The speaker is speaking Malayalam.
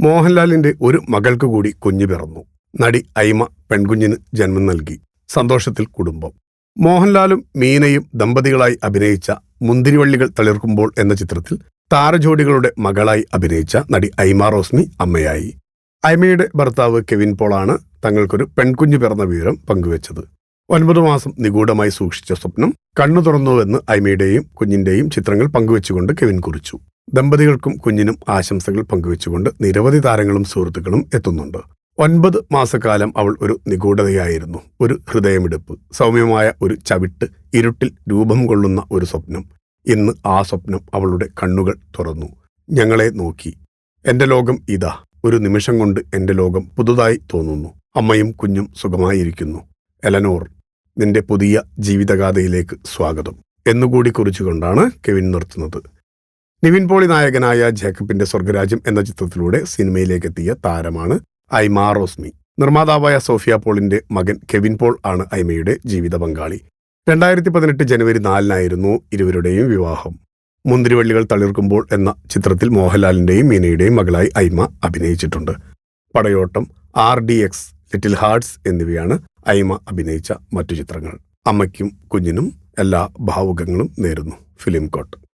മോഹൻലാലിന്റെ ഒരു മകൾക്ക് കൂടി കുഞ്ഞു പിറന്നു. നടി ഐമ പെൺകുഞ്ഞിന് ജന്മം നൽകി. സന്തോഷത്തിൽ കുടുംബം. മോഹൻലാലും മീനയും ദമ്പതികളായി അഭിനയിച്ച മുന്തിരിവള്ളികൾ തളിർക്കുമ്പോൾ എന്ന ചിത്രത്തിൽ താരജോഡികളുടെ മകളായി അഭിനയിച്ച നടി ഐമ റോസ്മി അമ്മയായി. ഐമയുടെ ഭർത്താവ് കെവിൻ പോളാണ് തങ്ങൾക്കൊരു പെൺകുഞ്ഞു പിറന്ന വിവരം പങ്കുവച്ചത്. ഒൻപത് മാസം നിഗൂഢമായി സൂക്ഷിച്ച സ്വപ്നം കണ്ണു തുറന്നുവെന്ന് ഐമയുടെയും കുഞ്ഞിന്റെയും ചിത്രങ്ങൾ പങ്കുവച്ചുകൊണ്ട് കെവിൻ കുറിച്ചു. ദമ്പതികൾക്കും കുഞ്ഞിനും ആശംസകൾ പങ്കുവെച്ചുകൊണ്ട് നിരവധി താരങ്ങളും സുഹൃത്തുക്കളും എത്തുന്നുണ്ട്. ഒൻപത് മാസക്കാലം അവൾ ഒരു നിഗൂഢതയായിരുന്നു. ഒരു ഹൃദയമിടിപ്പ് സൗമ്യമായ ഒരു ചവിട്ട് ഇരുട്ടിൽ രൂപം കൊള്ളുന്ന ഒരു സ്വപ്നം. ഇന്ന് ആ സ്വപ്നം അവളുടെ കണ്ണുകൾ തുറന്നു. ഞങ്ങളെ നോക്കി. എന്റെ ലോകം ഇതാ. ഒരു നിമിഷം കൊണ്ട് എന്റെ ലോകം പുതുതായി തോന്നുന്നു. അമ്മയും കുഞ്ഞും സുഖമായിരിക്കുന്നു. എലനോർ നിന്റെ പുതിയ ജീവിതഗാഥയിലേക്ക് സ്വാഗതം. എന്നുകൂടി കുറിച്ചുകൊണ്ടാണ് കെവിൻ നിർത്തുന്നത്. നിവിൻ പോളി നായകനായ ജേക്കബിന്റെ സ്വർഗരാജ്യം എന്ന ചിത്രത്തിലൂടെ സിനിമയിലേക്ക് എത്തിയ താരമാണ് ഐമ റോസ്മി. നിർമ്മാതാവായ സോഫിയ പോളിന്റെ മകൻ കെവിൻ പോൾ ആണ് ഐമയുടെ ജീവിത പങ്കാളി. രണ്ടായിരത്തി പതിനെട്ട് ജനുവരി നാലിനായിരുന്നു ഇരുവരുടെയും വിവാഹം. മുന്തിരിവള്ളികൾ തളിർക്കുമ്പോൾ എന്ന ചിത്രത്തിൽ മോഹൻലാലിന്റെയും മീനയുടെയും മകളായി ഐമ അഭിനയിച്ചിട്ടുണ്ട്. Padayottam R D X little hearts എന്നിവയാണ് ഐമ അഭിനയിച്ച മറ്റു ചിത്രങ്ങൾ. അമ്മയ്ക്കും കുഞ്ഞിനും എല്ലാ ഭാവുകങ്ങളും നേരുന്നു ഫിലിം കോട്ട്.